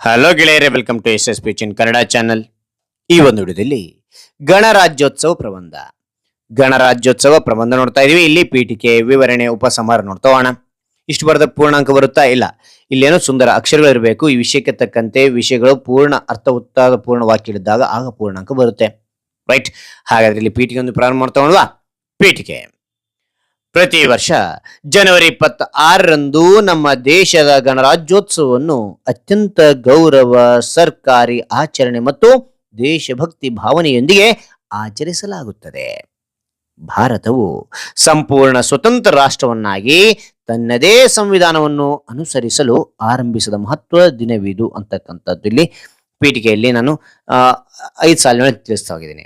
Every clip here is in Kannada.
ಹಲೋ ಗೆಳೆಯರೆ ವೆಲ್ಕಮ್ ಟು ಎಸ್ ಎಸ್ ಪಿಚಿನ್ ಕನ್ನಡ ಚಾನಲ್ ಈ ಒಂದು ವಿಡಿಯೋದಲ್ಲಿ ಗಣರಾಜ್ಯೋತ್ಸವ ಪ್ರಬಂಧ. ಗಣರಾಜ್ಯೋತ್ಸವ ಪ್ರಬಂಧ ನೋಡ್ತಾ ಇದೀವಿ. ಇಲ್ಲಿ ಪೀಠಿಕೆ, ವಿವರಣೆ, ಉಪಸಂಹಾರ ನೋಡ್ತಾ ಹೋಗೋಣ. ಇಷ್ಟು ಬರೆದ ಪೂರ್ಣಾಂಕ ಬರುತ್ತಾ? ಇಲ್ಲ. ಇಲ್ಲೇನೋ ಸುಂದರ ಅಕ್ಷರಗಳಿರಬೇಕು ಈ ವಿಷಯಕ್ಕೆ ತಕ್ಕಂತೆ ವಿಷಯಗಳು ಪೂರ್ಣ ಅರ್ಥವತ್ತಾದ ಪೂರ್ಣ ವಾಕ್ಯ ಇದ್ದಾಗ ಆಗ ಪೂರ್ಣಾಂಕ ಬರುತ್ತೆ. ರೈಟ್ ಹಾಗಾದ್ರೆ ಇಲ್ಲಿ ಪೀಠಿಕೆ ಒಂದು ಪ್ರಾರಂಭ ಮಾಡ್ತಾ ಪೀಠಿಕೆ. ಪ್ರತಿ ವರ್ಷ ಜನವರಿ ಇಪ್ಪತ್ತ ಆರರಂದು ನಮ್ಮ ದೇಶದ ಗಣರಾಜ್ಯೋತ್ಸವವನ್ನು ಅತ್ಯಂತ ಗೌರವ, ಸರ್ಕಾರಿ ಆಚರಣೆ ಮತ್ತು ದೇಶಭಕ್ತಿ ಭಾವನೆಯೊಂದಿಗೆ ಆಚರಿಸಲಾಗುತ್ತದೆ. ಭಾರತವು ಸಂಪೂರ್ಣ ಸ್ವತಂತ್ರ ರಾಷ್ಟ್ರವನ್ನಾಗಿ ತನ್ನದೇ ಸಂವಿಧಾನವನ್ನು ಅನುಸರಿಸಲು ಆರಂಭಿಸಿದ ಮಹತ್ವ ದಿನವಿದು ಅಂತಕ್ಕಂಥದ್ದು ಇಲ್ಲಿ. ಪೀಠಿಕೆಯಲ್ಲಿ ನಾನು ಐದು ಸಾಲಿನಲ್ಲಿ ತಿಳಿಸ್ತಾ ಹೋಗಿದ್ದೀನಿ.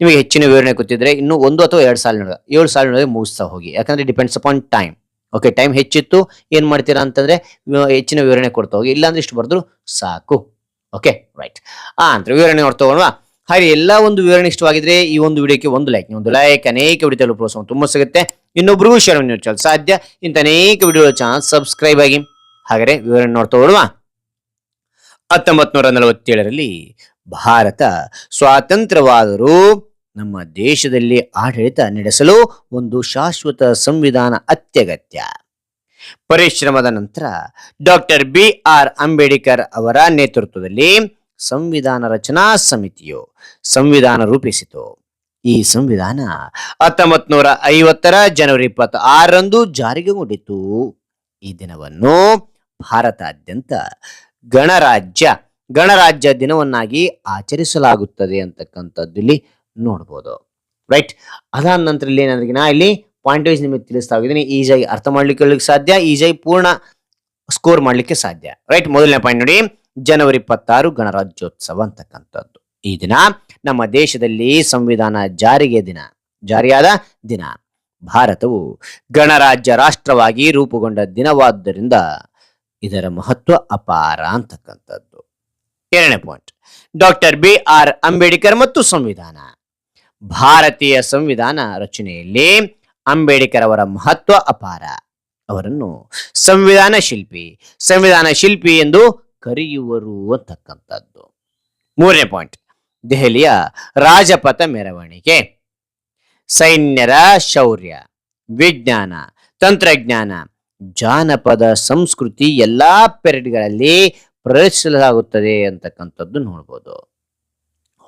ನಿಮಗೆ ಹೆಚ್ಚಿನ ವಿವರಣೆ ಗೊತ್ತಿದ್ರೆ ಇನ್ನು ಒಂದು ಅಥವಾ ಎರಡು ಸಾಲಿನೊಳಗೆ ಏಳು ಸಾಲಿನೊಳಗೆ ಮುಗಿಸ್ತಾ ಹೋಗಿ. ಯಾಕಂದ್ರೆ depends upon time okay time ಹೆಚ್ಚಿತ್ತು, ಏನ್ ಮಾಡ್ತೀರಾ ಅಂತಂದ್ರೆ ಹೆಚ್ಚಿನ ವಿವರಣೆ ಕೊಡ್ತಾ ಹೋಗಿ. ಇಲ್ಲಾಂದ್ರೆ ಇಷ್ಟು ಬರೆದ್ರು ಸಾಕು. ಓಕೆ ರೈಟ್ ಆ ಅಂತ ವಿವರಣೆ ನೋಡ್ತಾ ಹೋಗೋಣ. ಹಾಗೆ ಎಲ್ಲ ಒಂದು ವಿವರಣೆ ಇಷ್ಟವಾಗಿದ್ರೆ ಈ ಒಂದು ವಿಡಿಯೋಕ್ಕೆ ಒಂದು ಲೈಕ್ ಒಂದು ಲೈಕ್ ಅನೇಕ ವಿಡಿಯೋ ಪ್ರೋತ್ಸಾಹ ತುಂಬ ಸಿಗುತ್ತೆ. ಇನ್ನೊಬ್ರಿಗೂ ಶೇರ್ ಮಾಡಿ ಸಾಧ್ಯ? ಇಂಥ ಅನೇಕ ವಿಡಿಯೋ ಚಾನಲ್ ಸಬ್ಸ್ಕ್ರೈಬ್ ಆಗಿ. ಹಾಗಾದ್ರೆ ವಿವರಣೆ ನೋಡ್ತಾ ಹೋಗುವ ಹತ್ತೊಂಬತ್ನೂರ ನಲವತ್ತೇಳರಲ್ಲಿ ಭಾರತ ಸ್ವಾತಂತ್ರ್ಯವಾದರೂ ನಮ್ಮ ದೇಶದಲ್ಲಿ ಆಡಳಿತ ನಡೆಸಲು ಒಂದು ಶಾಶ್ವತ ಸಂವಿಧಾನ ಅತ್ಯಗತ್ಯ. ಪರಿಶ್ರಮದ ನಂತರ ಡಾಕ್ಟರ್ ಬಿ ಆರ್ ಅಂಬೇಡ್ಕರ್ ಅವರ ನೇತೃತ್ವದಲ್ಲಿ ಸಂವಿಧಾನ ರಚನಾ ಸಮಿತಿಯು ಸಂವಿಧಾನ ರೂಪಿಸಿತು. ಈ ಸಂವಿಧಾನ ಹತ್ತೊಂಬತ್ ನೂರ ಐವತ್ತರ ಜನವರಿ ಇಪ್ಪತ್ತ ಆರರಂದು ಜಾರಿಗೆಗೊಂಡಿತು ಈ ದಿನವನ್ನು ಭಾರತಾದ್ಯಂತ ಗಣರಾಜ್ಯ ಗಣರಾಜ್ಯ ದಿನವನ್ನಾಗಿ ಆಚರಿಸಲಾಗುತ್ತದೆ ಅಂತಕ್ಕಂಥದ್ದು ಇಲ್ಲಿ ನೋಡ್ಬೋದು. ರೈಟ್ ಅದಾದ ನಂತರ ಇಲ್ಲಿ ಏನಾದ್ರೆ ನಾ ಇಲ್ಲಿ ಪಾಯಿಂಟ್ ವೈಸ್ ನಿಮಗೆ ತಿಳಿಸ್ತಾ ಹೋಗಿದ್ದೀನಿ. ಈಜಾಗಿ ಅರ್ಥ ಮಾಡ್ಲಿಕ್ಕೆ ಸಾಧ್ಯ ಈಜಾಗಿ ಪೂರ್ಣ ಸ್ಕೋರ್ ಮಾಡ್ಲಿಕ್ಕೆ ಸಾಧ್ಯ. ರೈಟ್ ಮೊದಲನೇ ಪಾಯಿಂಟ್ ನೋಡಿ, ಜನವರಿ ಇಪ್ಪತ್ತಾರು ಗಣರಾಜ್ಯೋತ್ಸವ ಅಂತಕ್ಕಂಥದ್ದು. ಈ ದಿನ ನಮ್ಮ ದೇಶದಲ್ಲಿ ಸಂವಿಧಾನ ಜಾರಿಗೆ ದಿನ. ಜಾರಿಯಾದ ದಿನ. ಭಾರತವು ಗಣರಾಜ್ಯ ರಾಷ್ಟ್ರವಾಗಿ ರೂಪುಗೊಂಡ ದಿನವಾದ್ದರಿಂದ ಇದರ ಮಹತ್ವ ಅಪಾರ ಅಂತಕ್ಕಂಥದ್ದು. ಎರಡನೇ point doctor B R Ambedkar ಮತ್ತು ಸಂವಿಧಾನ. ಭಾರತೀಯ ಸಂವಿಧಾನ ರಚನೆಯಲ್ಲಿ ಅಂಬೇಡ್ಕರ್ ಅವರ ಮಹತ್ವ ಅಪಾರ. ಅವರನ್ನು ಸಂವಿಧಾನ ಶಿಲ್ಪಿ ಸಂವಿಧಾನ ಶಿಲ್ಪಿ ಎಂದು ಕರೆಯುವರು ಅಂತಕ್ಕಂಥದ್ದು. ಮೂರನೇ ಪಾಯಿಂಟ್ ದೆಹಲಿಯ ರಾಜಪಥ ಮೆರವಣಿಗೆ. ಸೈನ್ಯರ ಶೌರ್ಯ, ವಿಜ್ಞಾನ, ತಂತ್ರಜ್ಞಾನ, ಜಾನಪದ, ಸಂಸ್ಕೃತಿ ಎಲ್ಲಾ ಪೆರೇಡ್ಗಳಲ್ಲಿ ಪ್ರದರ್ಶಿಸಲಾಗುತ್ತದೆ ಅಂತಕ್ಕಂಥದ್ದು ನೋಡ್ಬೋದು.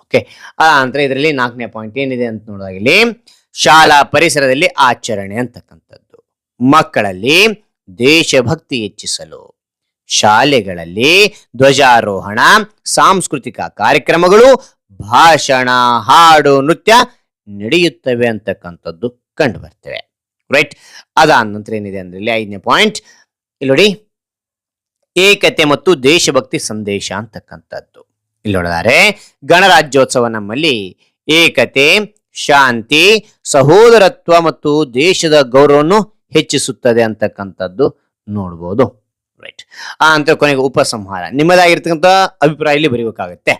ಓಕೆ ಆ ಇದರಲ್ಲಿ ನಾಲ್ಕನೇ ಪಾಯಿಂಟ್ ಏನಿದೆ ಅಂತ ನೋಡಿದಾಗ ಇಲ್ಲಿ ಶಾಲಾ ಪರಿಸರದಲ್ಲಿ ಆಚರಣೆ ಅಂತಕ್ಕಂಥದ್ದು. ಮಕ್ಕಳಲ್ಲಿ ದೇಶಭಕ್ತಿ ಹೆಚ್ಚಿಸಲು, ಶಾಲೆಗಳಲ್ಲಿ ಧ್ವಜಾರೋಹಣ, ಸಾಂಸ್ಕೃತಿಕ ಕಾರ್ಯಕ್ರಮಗಳು, ಭಾಷಣ, ಹಾಡು, ನೃತ್ಯ ನಡೆಯುತ್ತವೆ ಅಂತಕ್ಕಂಥದ್ದು ಕಂಡು ಬರ್ತವೆ. ರೈಟ್ ಅದಾದ ನಂತರ ಏನಿದೆ ಅಂದ್ರೆ ಇಲ್ಲಿ ಐದನೇ ಪಾಯಿಂಟ್ ಇಲ್ಲಿ ನೋಡಿ. ಏಕತೆ ಮತ್ತು ದೇಶಭಕ್ತಿ ಸಂದೇಶ ಅಂತಕ್ಕಂಥದ್ದು. ಇಲ್ಲಿ ನೋಡಿದರೆ ಗಣರಾಜ್ಯೋತ್ಸವ ನಮ್ಮಲ್ಲಿ ಏಕತೆ, ಶಾಂತಿ, ಸಹೋದರತ್ವ ಮತ್ತು ದೇಶದ ಗೌರವವನ್ನು ಹೆಚ್ಚಿಸುತ್ತದೆ ಅಂತಕ್ಕಂಥದ್ದು ನೋಡ್ಬೋದು. ರೈಟ್ ಆ ಅಂತ ಕೊನೆಗೆ ಉಪಸಂಹಾರ. ನಿಮ್ಮದಾಗಿರ್ತಕ್ಕಂಥ ಅಭಿಪ್ರಾಯ ಇಲ್ಲಿ ಬರೀಬೇಕಾಗುತ್ತೆ.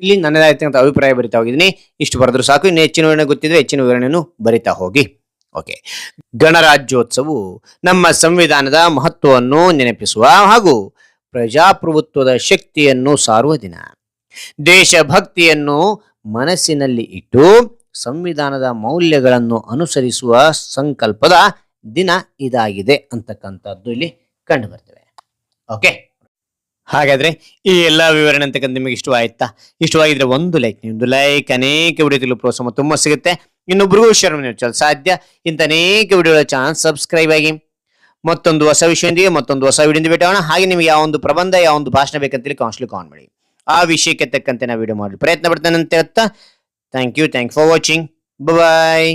ಇಲ್ಲಿ ನನ್ನದಾಗಿರ್ತಕ್ಕಂಥ ಅಭಿಪ್ರಾಯ ಬರಿತಾ ಹೋಗಿದ್ದೀನಿ. ಇಷ್ಟು ಬರೆದ್ರು ಸಾಕು, ಇನ್ನು ಹೆಚ್ಚಿನ ವಿವರಣೆ ಗೊತ್ತಿದ್ರೆ ಹೆಚ್ಚಿನ ವಿವರಣೆಯನ್ನು ಬರಿತಾ ಹೋಗಿ. ಓಕೆ ಗಣರಾಜ್ಯೋತ್ಸವವು ನಮ್ಮ ಸಂವಿಧಾನದ ಮಹತ್ವವನ್ನು ನೆನಪಿಸುವ ಹಾಗೂ ಪ್ರಜಾಪ್ರಭುತ್ವದ ಶಕ್ತಿಯನ್ನು ಸಾರುವ ದಿನ. ದೇಶಭಕ್ತಿಯನ್ನು ಮನಸ್ಸಿನಲ್ಲಿ ಇಟ್ಟು ಸಂವಿಧಾನದ ಮೌಲ್ಯಗಳನ್ನು ಅನುಸರಿಸುವ ಸಂಕಲ್ಪದ ದಿನ ಇದಾಗಿದೆ ಅಂತಕ್ಕಂಥದ್ದು ಇಲ್ಲಿ ಕಂಡು ಬರ್ತವೆ ಓಕೆ ಹಾಗಾದ್ರೆ ಈ ಎಲ್ಲ ವಿವರಣೆ ಅಂತಕ್ಕಂಥ ನಿಮಗೆ ಇಷ್ಟವಾಯ್ತಾ ಇಷ್ಟವಾಗಿದ್ರೆ ಒಂದು ಲೈಕ್ ನಿಮ್ದು ಲೈಕ್ ಅನೇಕ ವಿಡಿಯೋ ತಿಳಿಯುವ ಪ್ರೋತ್ಸಾಹ ತುಂಬ ಸಿಗುತ್ತೆ. ಇನ್ನೊಬ್ರಿಗೂ ಶೇರ್ ನೀಡಲು ಸಾಧ್ಯ. ಇಂಥ ಅನೇಕ ವಿಡಿಯೋಗಳ ಚಾನಲ್ ಸಬ್ಸ್ಕ್ರೈಬ್ ಆಗಿ. ಮತ್ತೊಂದು ಹೊಸ ವಿಷಯದೊಂದಿಗೆ ಮತ್ತೊಂದು ಹೊಸ ವಿಡಿಯೋದಿಂದ ಭೇಟಾಗೋಣ ಹಾಗೆ ನಿಮಗೆ ಯಾವ ಒಂದು ಪ್ರಬಂಧ, ಯಾವ ಒಂದು ಭಾಷಣ ಬೇಕಂತೇಳಿ ಕಾನ್ಸ್ಲಿ ಕಾನ್ ಮಾಡಿ. ಆ ವಿಷಯಕ್ಕೆ ತಕ್ಕಂತೆ ನಾವು ವಿಡಿಯೋ ಮಾಡಲು ಪ್ರಯತ್ನ ಪಡ್ತೇನೆ ಅಂತ ಹೇಳ್ತಾ thank you thank for watching bye